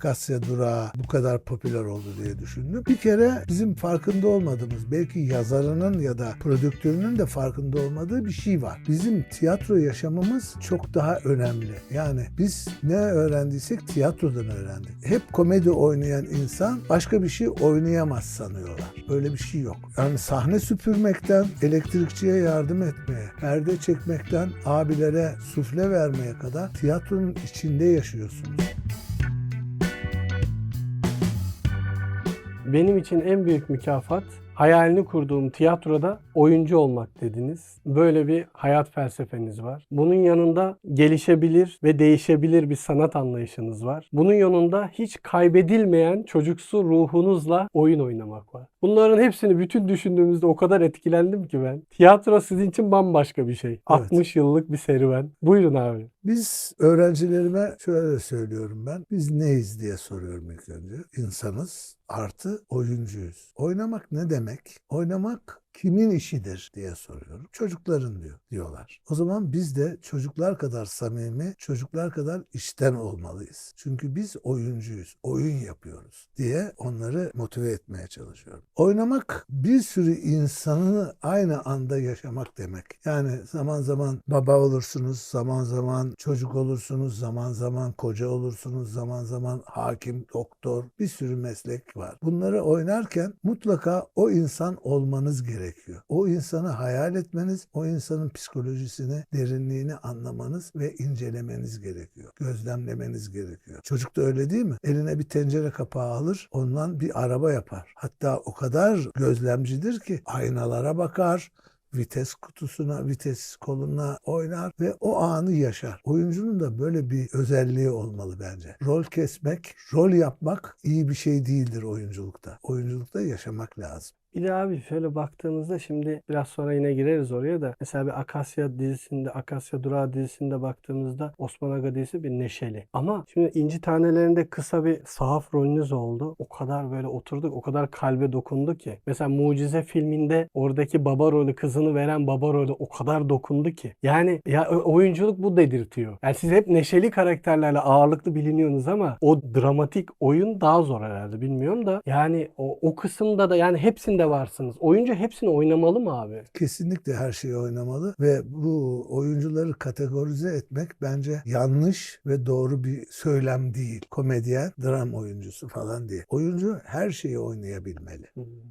Akasya Durağı bu kadar popüler oldu diye düşündüm. Bir kere bizim farkında olmadığımız, belki yazarının ya da prodüktörünün de farkında olmadığı bir şey var. Bizim tiyatro yaşamımız çok daha önemli. Yani biz ne öğrendiysek tiyatrodan öğrendik. Hep komedi oynayan insan başka bir şey oynayamaz sanıyorlar. Öyle bir şey yok. Yani sahne süpürmekten elektrikçiye yardım etmeye, perde çekmekten abilere sufle vermeye kadar tiyatronun içinde yaşıyorsunuz. Benim için en büyük mükafat hayalini kurduğum tiyatroda oyuncu olmak dediniz. Böyle bir hayat felsefeniz var. Bunun yanında gelişebilir ve değişebilir bir sanat anlayışınız var. Bunun yanında hiç kaybedilmeyen çocuksu ruhunuzla oyun oynamak var. Bunların hepsini bütün düşündüğümüzde o kadar etkilendim ki ben. Tiyatro sizin için bambaşka bir şey. 60 yıllık bir serüven. Buyurun abi. Biz öğrencilerime şöyle söylüyorum ben. Biz neyiz diye soruyorum ilk önce. İnsanız artı oyuncuyuz. Oynamak ne demek? Oynamak kimin işidir diye soruyorum. Çocukların diyor diyorlar. O zaman biz de çocuklar kadar samimi, çocuklar kadar içten olmalıyız. Çünkü biz oyuncuyuz, oyun yapıyoruz diye onları motive etmeye çalışıyorum. Oynamak bir sürü insanı aynı anda yaşamak demek. Yani zaman zaman baba olursunuz, zaman zaman çocuk olursunuz, zaman zaman koca olursunuz, zaman zaman hakim, doktor, bir sürü meslek var. Bunları oynarken mutlaka o insan olmanız gerekiyor. O insanı hayal etmeniz, o insanın psikolojisini, derinliğini anlamanız ve incelemeniz gerekiyor. Gözlemlemeniz gerekiyor. Çocuk da öyle değil mi? Eline bir tencere kapağı alır, ondan bir araba yapar. Hatta o kadar gözlemcidir ki aynalara bakar, vites kutusuna, vites koluna oynar ve o anı yaşar. Oyuncunun da böyle bir özelliği olmalı bence. Rol kesmek, rol yapmak iyi bir şey değildir oyunculukta. Oyunculukta yaşamak lazım. Bir de abi şöyle baktığımızda şimdi biraz sonra yine gireriz oraya da mesela bir Akasya dizisinde Akasya Durağı dizisinde baktığımızda Osman Aga dizisi bir neşeli. Ama şimdi İnci Tanelerinde kısa bir sahaf rolünüz oldu. O kadar böyle oturduk, o kadar kalbe dokundu ki. Mesela Mucize filminde oradaki baba rolü, kızını veren baba rolü o kadar dokundu ki. Yani ya oyunculuk bu dedirtiyor. Yani siz hep neşeli karakterlerle ağırlıklı biliniyorsunuz ama o dramatik oyun daha zor herhalde bilmiyorum da. Yani o, o kısımda da yani hepsinde varsınız. Oyuncu hepsini oynamalı mı abi? Kesinlikle her şeyi oynamalı ve bu oyuncuları kategorize etmek bence yanlış ve doğru bir söylem değil. Komedyen, dram oyuncusu falan değil. Oyuncu her şeyi oynayabilmeli.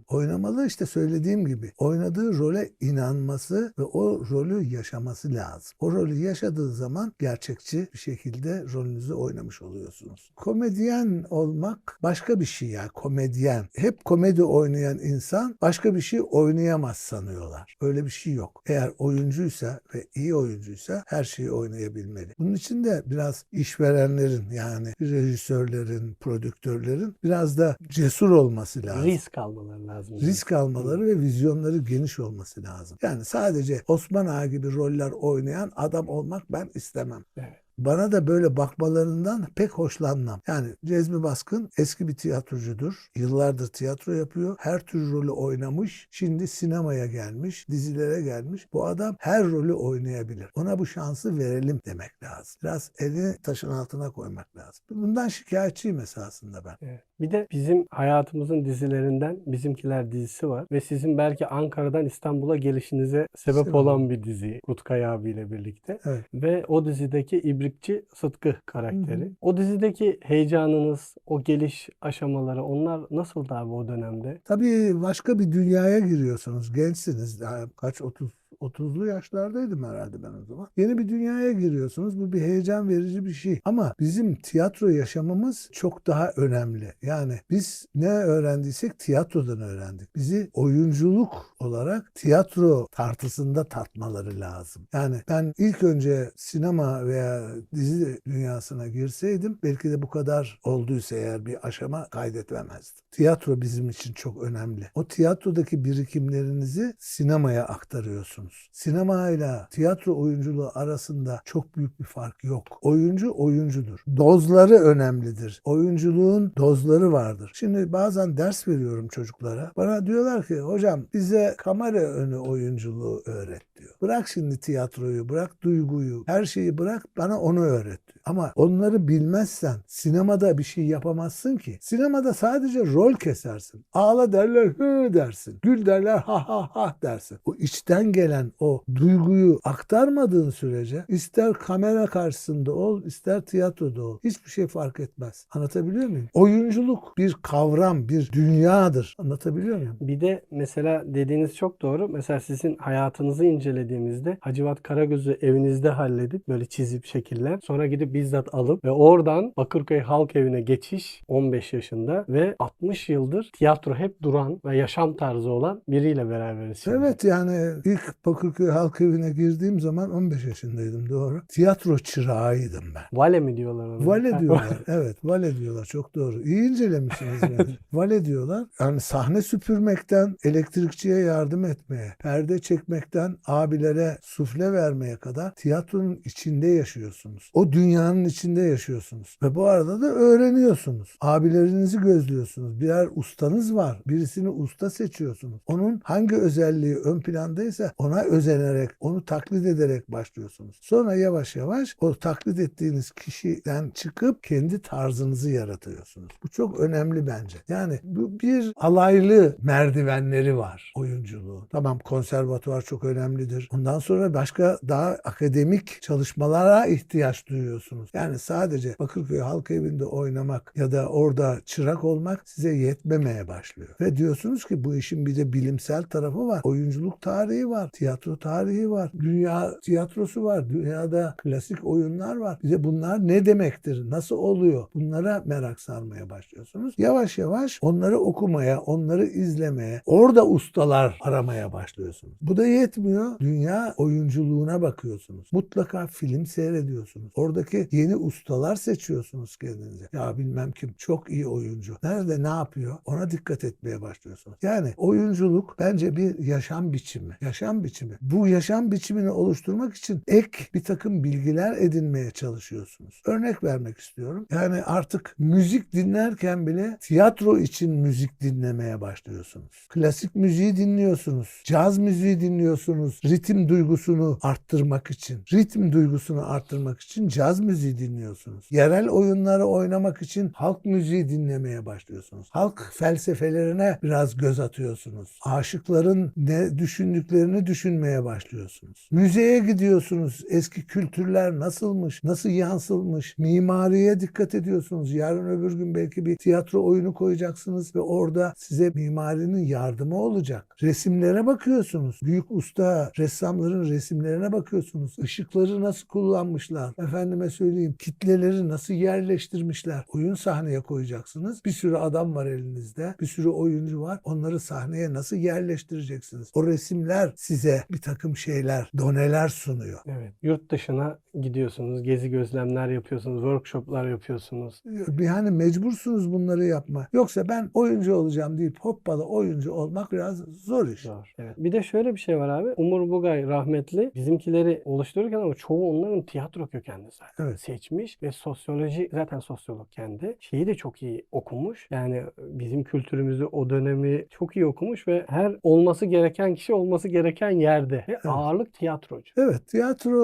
Oynamalı işte söylediğim gibi. Oynadığı role inanması ve o rolü yaşaması lazım. O rolü yaşadığı zaman gerçekçi bir şekilde rolünüzü oynamış oluyorsunuz. Komedyen olmak başka bir şey ya komedyen. Hep komedi oynayan insan başka bir şey oynayamaz sanıyorlar. Öyle bir şey yok. Eğer oyuncuysa ve iyi oyuncuysa her şeyi oynayabilmeli. Bunun için de biraz işverenlerin yani rejisörlerin, prodüktörlerin biraz da cesur olması lazım Risk almaları lazım. risk almaları ve vizyonları geniş olması lazım. Yani sadece Osman Ağa gibi roller oynayan adam olmak ben istemem. Evet. Bana da böyle bakmalarından pek hoşlanmam. Yani Cezmi Baskın eski bir tiyatrocudur. Yıllardır tiyatro yapıyor. Her tür rolü oynamış. Şimdi sinemaya gelmiş, dizilere gelmiş. Bu adam her rolü oynayabilir. Ona bu şansı verelim demek lazım. Biraz elini taşın altına koymak lazım. Bundan şikayetçiyim esasında ben. Evet. Bir de bizim hayatımızın dizilerinden Bizimkiler dizisi var ve sizin belki Ankara'dan İstanbul'a gelişinize sebep olan bir dizi Kutkay abiyle birlikte. Evet. Ve o dizideki İbrikçi Sıtkı karakteri. Hı hı. O dizideki heyecanınız, o geliş aşamaları onlar nasıldı abi o dönemde? Tabii başka bir dünyaya giriyorsunuz. Gençsiniz. Daha kaç 30 30'lu yaşlardaydım herhalde ben o zaman. Yeni bir dünyaya giriyorsunuz. Bu bir heyecan verici bir şey. Ama bizim tiyatro yaşamımız çok daha önemli. Yani biz ne öğrendiysek tiyatrodan öğrendik. Bizi oyunculuk olarak tiyatro tartısında tatmaları lazım. Yani ben ilk önce sinema veya dizi dünyasına girseydim belki de bu kadar olduysa eğer bir aşama kaydetmemezdim. Tiyatro bizim için çok önemli. O tiyatrodaki birikimlerinizi sinemaya aktarıyorsunuz. Sinema ile tiyatro oyunculuğu arasında çok büyük bir fark yok. Oyuncu oyuncudur. Dozları önemlidir. Oyunculuğun dozları vardır. Şimdi bazen ders veriyorum çocuklara. Bana diyorlar ki hocam bize kamera önü oyunculuğu öğret diyor. Bırak şimdi tiyatroyu, bırak duyguyu, her şeyi bırak bana onu öğret diyor. Ama onları bilmezsen sinemada bir şey yapamazsın ki. Sinemada sadece rol kesersin. Ağla derler hı dersin. Gül derler ha ha ha dersin. O içten gelen o duyguyu aktarmadığın sürece ister kamera karşısında ol ister tiyatroda ol. Hiçbir şey fark etmez. Anlatabiliyor muyum? Oyunculuk bir kavram, bir dünyadır. Anlatabiliyor muyum? Bir de mesela dediğiniz çok doğru. Mesela sizin hayatınızı incelediğimizde Hacivat Karagöz'ü evinizde halledip böyle çizip şekiller. Sonra gidip bizzat alıp ve oradan Bakırköy Halk Evi'ne geçiş 15 yaşında ve 60 yıldır tiyatro hep duran ve yaşam tarzı olan biriyle beraberiz. şimdi. Evet yani ilk Bakırköy Halk Evi'ne girdiğim zaman 15 yaşındaydım doğru. Tiyatro çırağıydım ben. Vale mi diyorlar ona? Vale diyorlar. Evet vale diyorlar. Çok doğru. İyi incelemişsiniz beni. vale diyorlar. Yani sahne süpürmekten elektrikçiye yardım etmeye, perde çekmekten abilere sufle vermeye kadar tiyatronun içinde yaşıyorsunuz. O dünyanın içinde yaşıyorsunuz. Ve bu arada da öğreniyorsunuz. Abilerinizi gözlüyorsunuz. Birer ustanız var. Birisini usta seçiyorsunuz. Onun hangi özelliği ön plandaysa ona özenerek, onu taklit ederek başlıyorsunuz. Sonra yavaş yavaş o taklit ettiğiniz kişiden çıkıp kendi tarzınızı yaratıyorsunuz. Bu çok önemli bence. Yani bu bir alaylı merdivenleri var oyunculuğu. Tamam konservatuvar çok önemlidir. Ondan sonra başka daha akademik çalışmalara ihtiyaç duyuyorsunuz. Yani sadece Bakırköy Halk Evi'nde oynamak ya da orada çırak olmak size yetmemeye başlıyor. Ve diyorsunuz ki bu işin bir de bilimsel tarafı var. Oyunculuk tarihi var, tiyatro tarihi var, dünya tiyatrosu var, dünyada klasik oyunlar var. Bir bunlar ne demektir, nasıl oluyor? Bunlara merak sarmaya başlıyorsunuz. Yavaş yavaş onları okumaya, onları izlemeye, orada ustalar aramaya başlıyorsunuz. Bu da yetmiyor. Dünya oyunculuğuna bakıyorsunuz. Mutlaka film seyrediyorsunuz. Oradaki yeni ustalar seçiyorsunuz kendinize. Ya bilmem kim çok iyi oyuncu. Nerede ne yapıyor? Ona dikkat etmeye başlıyorsunuz. Yani oyunculuk bence bir yaşam biçimi. Yaşam biçimi. Bu yaşam biçimini oluşturmak için ek bir takım bilgiler edinmeye çalışıyorsunuz. Örnek vermek istiyorum. Yani artık müzik dinlerken bile tiyatro için müzik dinlemeye başlıyorsunuz. Klasik müziği dinliyorsunuz. Caz müziği dinliyorsunuz. Ritim duygusunu arttırmak için. Ritim duygusunu arttırmak için caz müziği dinliyorsunuz. Yerel oyunları oynamak için halk müziği dinlemeye başlıyorsunuz. Halk felsefelerine biraz göz atıyorsunuz. Aşıkların ne düşündüklerini düşünmeye başlıyorsunuz. Müzeye gidiyorsunuz. Eski kültürler nasılmış, nasıl yansılmış, mimariye dikkat ediyorsunuz. Yarın öbür gün belki bir tiyatro oyunu koyacaksınız ve orada size mimarinin yardımı olacak. Resimlere bakıyorsunuz. Büyük usta ressamların resimlerine bakıyorsunuz. Işıkları nasıl kullanmışlar? Efendime söyleyeyim kitleleri nasıl yerleştirmişler? Oyun sahneye koyacaksınız. Bir sürü adam var elinizde. Bir sürü oyuncu var. Onları sahneye nasıl yerleştireceksiniz? O resimler size bir takım şeyler, doneler sunuyor. Evet. Yurt dışına gidiyorsunuz, gezi gözlemler yapıyorsunuz, workshoplar yapıyorsunuz. Bir hani mecbursunuz bunları yapma. Yoksa ben oyuncu olacağım deyip hoppala oyuncu olmak biraz zor iş. Zor. Evet. Bir de şöyle bir şey var abi. Umur Bugay rahmetli bizimkileri oluştururken ama çoğu onların tiyatro kökenli zaten. Evet. Seçmiş ve sosyoloji zaten sosyolog kendi. Şeyi de çok iyi okumuş. Yani bizim kültürümüzü o dönemi çok iyi okumuş ve her olması gereken kişi olması gereken yerde. Ve ağırlık tiyatrocu. Evet, tiyatro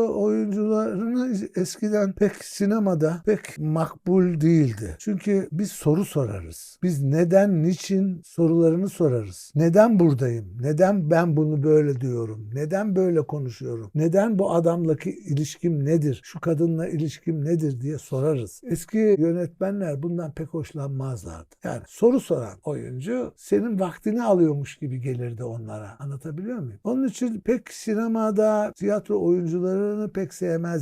oyuncularını eskiden pek sinemada pek makbul değildi. Çünkü biz soru sorarız. Biz neden, niçin sorularını sorarız. Neden buradayım? Neden ben bunu böyle diyorum? Neden böyle konuşuyorum? Neden bu adamlaki ilişkim nedir? Şu kadınla ilişkim nedir diye sorarız. Eski yönetmenler bundan pek hoşlanmazlardı. Yani soru soran oyuncu senin vaktini alıyormuş gibi gelirdi onlara. Anlatabiliyor muyum? Onun için pek sinemada tiyatro oyuncularını pek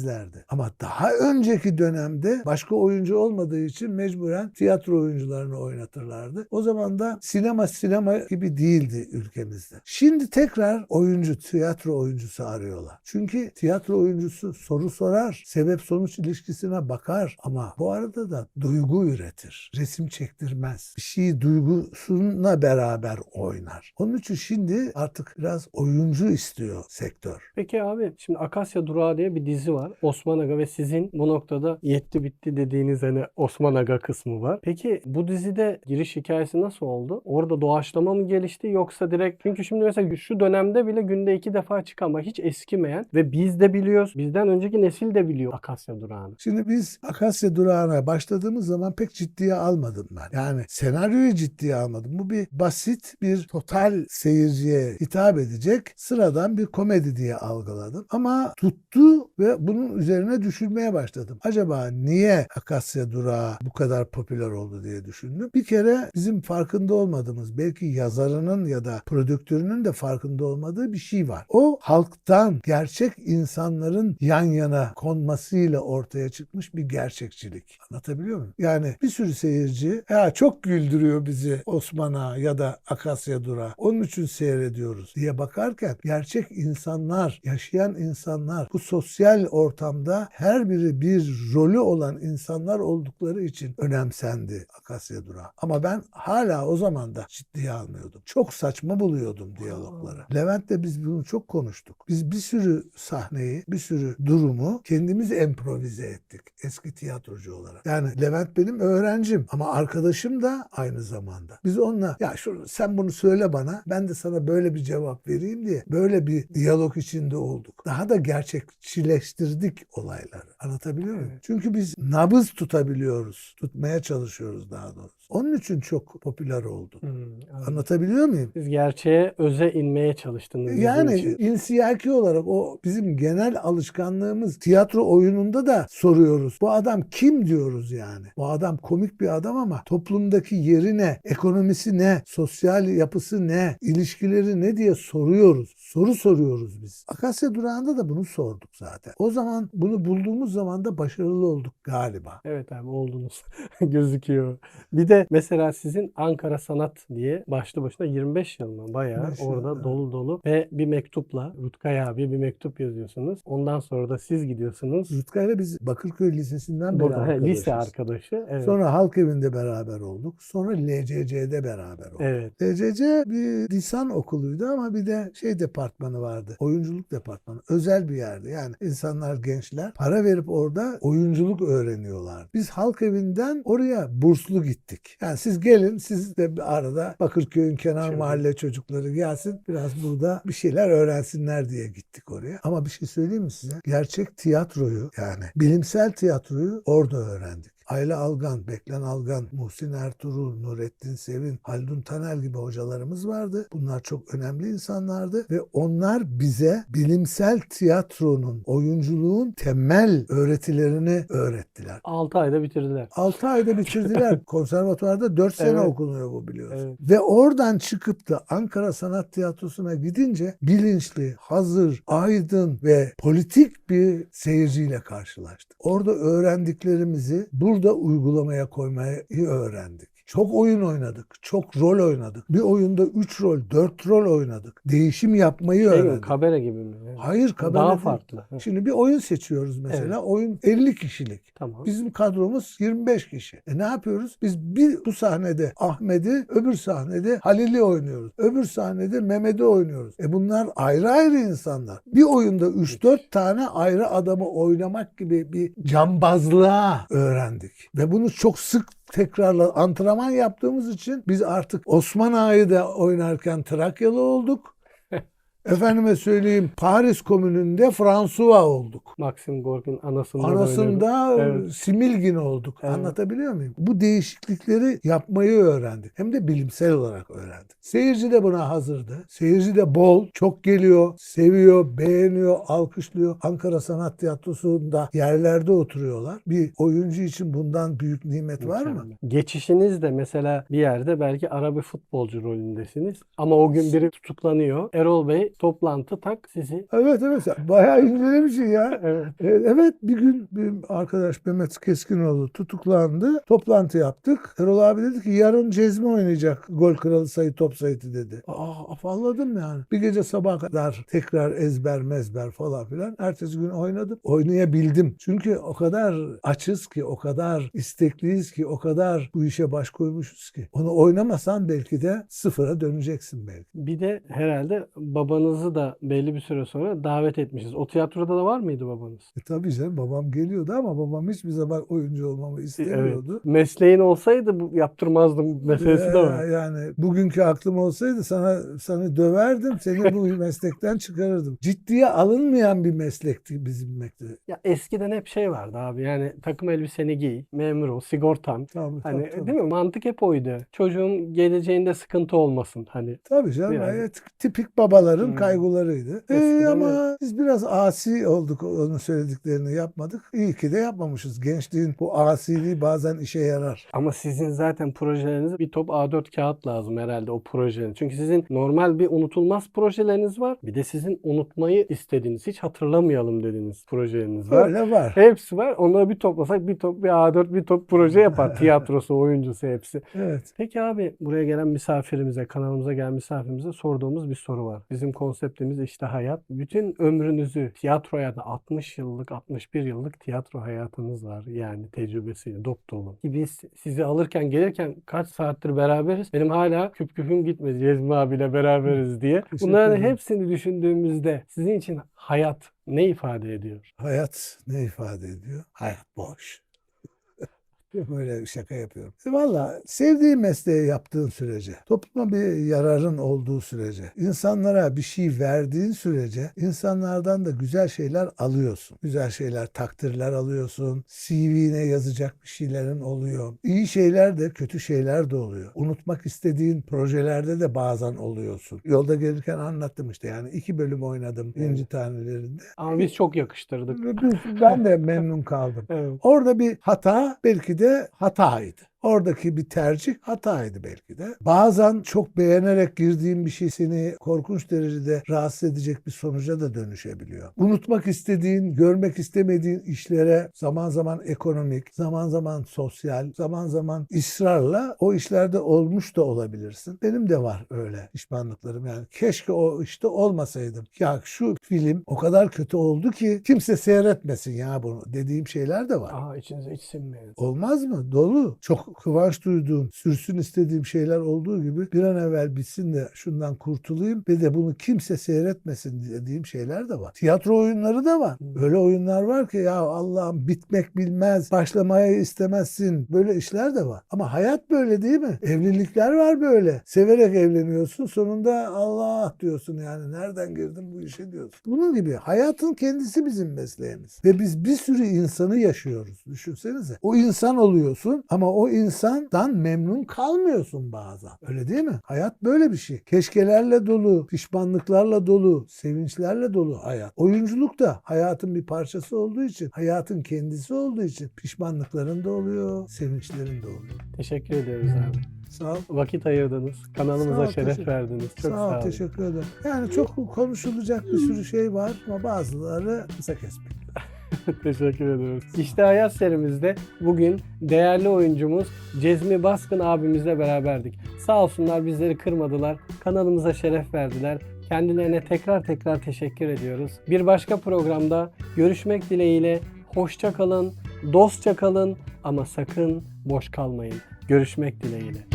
sevmezlerdi. Ama daha önceki dönemde başka oyuncu olmadığı için mecburen tiyatro oyuncularını oynatırlardı. O zaman da sinema sinema gibi değildi ülkemizde. Şimdi tekrar oyuncu, tiyatro oyuncusu arıyorlar. Çünkü tiyatro oyuncusu soru sorar, sebep sonuç ilişkisine bakar ama bu arada da duygu üretir. Resim çektirmez. Bir şeyi duygusuna beraber oynar. Onun için şimdi artık biraz oyuncu istiyor sektör. Peki abi şimdi Akasya Durağı diye bir dizi var. Osman Aga ve sizin bu noktada yetti bitti dediğiniz hani Osman Aga kısmı var. Peki bu dizide giriş hikayesi nasıl oldu? Orada doğaçlama mı gelişti yoksa direkt çünkü şimdi mesela şu dönemde bile günde iki defa çıkan ama hiç eskimeyen ve biz de biliyoruz. Bizden önceki nesil de biliyor Akasya Durağı'nı. Şimdi biz Akasya Durağı'na başladığımız zaman pek ciddiye almadım ben. Yani senaryoyu ciddiye almadım. Bu bir basit bir total seyirciye hitap edecek sıradan bir komedi diye algıladım. Ama tuttu ve bunun üzerine düşünmeye başladım. Acaba niye Akasya Durağı bu kadar popüler oldu diye düşündüm. Bir kere bizim farkında olmadığımız belki yazarının ya da prodüktörünün de farkında olmadığı bir şey var. O halktan gerçek insanların yan yana konmasıyla ortaya çıkmış bir gerçekçilik. Anlatabiliyor muyum? Yani bir sürü seyirci ya çok güldürüyor bizi Osman'a ya da Akasya Durağı. Onun için seyrediyoruz diye bakarken gerçek insanlar, yaşayan insanlar bu sosyal ortamda her biri bir rolü olan insanlar oldukları için önemsendi Akasya Durağı. Ama ben hala o zaman da ciddiye almıyordum. Çok saçma buluyordum diyalogları. Levent'le biz bunu çok konuştuk. Biz bir sürü sahneyi, bir sürü durumu kendimiz improvize ettik eski tiyatrocu olarak. Yani Levent benim öğrencim ama arkadaşım da aynı zamanda. Biz onunla ya şu sen bunu söyle bana ben de sana böyle bir cevap vereyim diye böyle bir diyalog içinde olduk. Daha da gerçekçileştirdik olayları. Anlatabiliyor muyum? Çünkü biz nabız tutabiliyoruz. Tutmaya çalışıyoruz daha doğrusu. Onun için çok popüler oldu. Hmm, anladım. Anlatabiliyor muyum? Siz gerçeğe öze inmeye çalıştınız. Yani insiyaki olarak o bizim genel alışkanlığımız tiyatro oyununda da soruyoruz. Bu adam kim diyoruz yani? Bu adam komik bir adam ama toplumdaki yeri ne? Ekonomisi ne? Sosyal yapısı ne? ilişkileri ne diye soruyoruz. Soru soruyoruz biz. Akasya Durağı'nda da bunu sorduk zaten. O zaman bunu bulduğumuz zaman da başarılı olduk galiba. Evet abi oldunuz. Gözüküyor. Bir de mesela sizin Ankara Sanat diye başlı başına 25 yıl mı? Bayağı 25 yıl, orada dolu dolu ve bir mektupla Rutkay abi bir mektup yazıyorsunuz. Ondan sonra da siz gidiyorsunuz. Rutkay'la biz Bakırköy Lisesi'nden beri arkadaşız. lise arkadaşı. Evet. Sonra Halk Evi'nde beraber olduk. Sonra LCC'de beraber olduk. Evet. TCC bir lisan okuluydu ama bir de şey departmanı vardı. Oyunculuk departmanı. Özel bir yerdi. Yani insanlar, gençler para verip orada oyunculuk öğreniyorlar. Biz halk evinden oraya burslu gittik. Yani siz gelin siz de bir arada Bakırköy'ün kenar Şöyle. mahalle çocukları gelsin. Biraz burada bir şeyler öğrensinler diye gittik oraya. Ama bir şey söyleyeyim mi size? Gerçek tiyatroyu yani bilimsel tiyatroyu orada öğrendik. Ayla Algan, Beklen Algan, Muhsin Ertuğrul, Nurettin Sevin, Haldun Taner gibi hocalarımız vardı. Bunlar çok önemli insanlardı ve onlar bize bilimsel tiyatronun, oyunculuğun temel öğretilerini öğrettiler. 6 ayda bitirdiler. 6 ayda bitirdiler. Konservatuvarda 4 sene Evet. okunuyor bu biliyorsun. Evet. Ve oradan çıkıp da Ankara Sanat Tiyatrosu'na gidince bilinçli, hazır, aydın ve politik bir seyirciyle karşılaştık. Orada öğrendiklerimizi burada uygulamaya koymayı öğrendik. Çok oyun oynadık, çok rol oynadık. Bir oyunda 3 rol, 4 rol oynadık. Değişim yapmayı Şey mi, öğrendik. kabare gibi mi? Evet. Hayır, kabare Daha değil. farklı. Şimdi bir oyun seçiyoruz mesela. Oyun 50 kişilik. Tamam. Bizim kadromuz 25 kişi. E ne yapıyoruz? Biz bir bu sahnede Ahmet'i, öbür sahnede Halil'i oynuyoruz. Öbür sahnede Mehmet'i oynuyoruz. E bunlar ayrı ayrı insanlar. Bir oyunda 3-4 tane ayrı adamı oynamak gibi bir cambazlığa öğrendik. Ve bunu çok sık tekrarla antrenman yaptığımız için biz artık Osman Ağa'yı da oynarken Trakyalı olduk. Efendime söyleyeyim Paris Komünü'nde François olduk. Maxim Gorki'nin anasında. Anasında Evet. Similgin olduk. Evet. Anlatabiliyor muyum? Bu değişiklikleri yapmayı öğrendik. Hem de bilimsel olarak öğrendik. Seyirci de buna hazırdı. Seyirci de bol, çok geliyor, seviyor, beğeniyor, alkışlıyor. Ankara Sanat Tiyatrosu'nda yerlerde oturuyorlar. Bir oyuncu için bundan büyük nimet var mı? Mükemmel. Geçişiniz de mesela bir yerde belki ara bir futbolcu rolündesiniz. Ama o gün biri tutuklanıyor. Erol Bey toplantı tak sizi. Evet evet. Bayağı incelemişsin ya. Evet. E, Evet bir gün bir arkadaş Mehmet Keskinoğlu tutuklandı. Toplantı yaptık. Erol abi dedi ki yarın Cezmi oynayacak gol kralı sayı top sayıtı dedi. Aa afalladım yani. Bir gece sabaha kadar tekrar ezber mezber falan filan. Ertesi gün oynadım. Oynayabildim. Çünkü o kadar açız ki, o kadar istekliyiz ki, o kadar bu işe baş koymuşuz ki. Onu oynamasan belki de sıfıra döneceksin belki. Bir de herhalde babanız babanızı da belli bir süre sonra davet etmişiz. O tiyatroda da var mıydı babanız? E tabii canım babam geliyordu ama babam hiçbir zaman oyuncu olmamı istemiyordu. Mesleğin olsaydı bu yaptırmazdım meselesi de Ee, var. Yani bugünkü aklım olsaydı sana sana döverdim, seni bu meslekten çıkarırdım. Ciddiye alınmayan bir meslekti bizim meslek. Ya eskiden hep şey vardı abi yani takım elbiseni giy, memur ol, sigortan. Tabii, Hani tabii, tabii. değil mi? Mantık hep oydu. Çocuğun geleceğinde sıkıntı olmasın. Hani Tabii canım. Yani. evet, tipik babaların Hmm. kaygılarıydı. Ee, Eskiden ama biz biraz asi olduk. Onun söylediklerini yapmadık. İyi ki de yapmamışız. Gençliğin bu asiliği bazen işe yarar. Ama sizin zaten projeleriniz bir top A4 kağıt lazım herhalde o projenin. Çünkü sizin normal bir unutulmaz projeleriniz var. Bir de sizin unutmayı istediğiniz, hiç hatırlamayalım dediğiniz projeleriniz var. Öyle var. Hepsi var. Onları bir toplasak bir top bir A4 bir top proje yapar. Tiyatrosu, oyuncusu hepsi. Evet. Peki abi buraya gelen misafirimize, kanalımıza gelen misafirimize sorduğumuz bir soru var. Bizim konseptimiz işte hayat. Bütün ömrünüzü tiyatro hayatı 60 yıllık, 61 yıllık tiyatro hayatınız var. Yani tecrübesiyle dop dolu. Ki Biz sizi alırken gelirken kaç saattir beraberiz. Benim hala küp küpüm gitmedi Cezmi abiyle beraberiz diye. Bunların hepsini düşündüğümüzde sizin için hayat ne ifade ediyor? Hayat ne ifade ediyor? Hayat boş. Böyle şaka yapıyorum. E Valla sevdiğin mesleği yaptığın sürece, topluma bir yararın olduğu sürece, insanlara bir şey verdiğin sürece insanlardan da güzel şeyler alıyorsun. Güzel şeyler, takdirler alıyorsun. CV'ne yazacak bir şeylerin oluyor. İyi şeyler de kötü şeyler de oluyor. Unutmak istediğin projelerde de bazen oluyorsun. Yolda gelirken anlattım işte yani iki bölüm oynadım İnci Tanelerinde. Ama biz çok yakıştırdık. Ben de memnun kaldım. Evet. Orada bir hata belki de hataydı. Oradaki bir tercih hataydı belki de. Bazen çok beğenerek girdiğin bir şey seni korkunç derecede rahatsız edecek bir sonuca da dönüşebiliyor. Unutmak istediğin, görmek istemediğin işlere zaman zaman ekonomik, zaman zaman sosyal, zaman zaman ısrarla o işlerde olmuş da olabilirsin. Benim de var öyle pişmanlıklarım yani. Keşke o işte olmasaydım. Ya şu film o kadar kötü oldu ki kimse seyretmesin ya bunu dediğim şeyler de var. Aa içinize hiç sinmeyin. Olmaz mı? Dolu. Çok kıvanç duyduğum, sürsün istediğim şeyler olduğu gibi bir an evvel bitsin de şundan kurtulayım ve de bunu kimse seyretmesin dediğim şeyler de var. Tiyatro oyunları da var. Öyle oyunlar var ki ya Allah'ım bitmek bilmez, başlamaya istemezsin. Böyle işler de var. Ama hayat böyle değil mi? Evlilikler var böyle. Severek evleniyorsun. Sonunda Allah diyorsun yani nereden girdim bu işe diyorsun. Bunun gibi hayatın kendisi bizim mesleğimiz. Ve biz bir sürü insanı yaşıyoruz. Düşünsenize. O insan oluyorsun ama o insandan memnun kalmıyorsun bazen. Öyle değil mi? Hayat böyle bir şey. Keşkelerle dolu, pişmanlıklarla dolu, sevinçlerle dolu hayat. Oyunculuk da hayatın bir parçası olduğu için, hayatın kendisi olduğu için pişmanlıkların da oluyor, sevinçlerin de oluyor. Teşekkür ediyoruz abi. Sağ ol. Vakit ayırdınız. Kanalımıza Sağ ol, şeref verdiniz. Çok sağ sağ, ol, teşekkür ederim. Yani çok konuşulacak bir sürü şey var ama bazıları kısa kesmek. Teşekkür ediyoruz. İşte Hayat serimizde bugün değerli oyuncumuz Cezmi Baskın abimizle beraberdik. Sağ olsunlar bizleri kırmadılar. Kanalımıza şeref verdiler. Kendilerine tekrar tekrar teşekkür ediyoruz. Bir başka programda görüşmek dileğiyle hoşça kalın, dostça kalın ama sakın boş kalmayın. Görüşmek dileğiyle.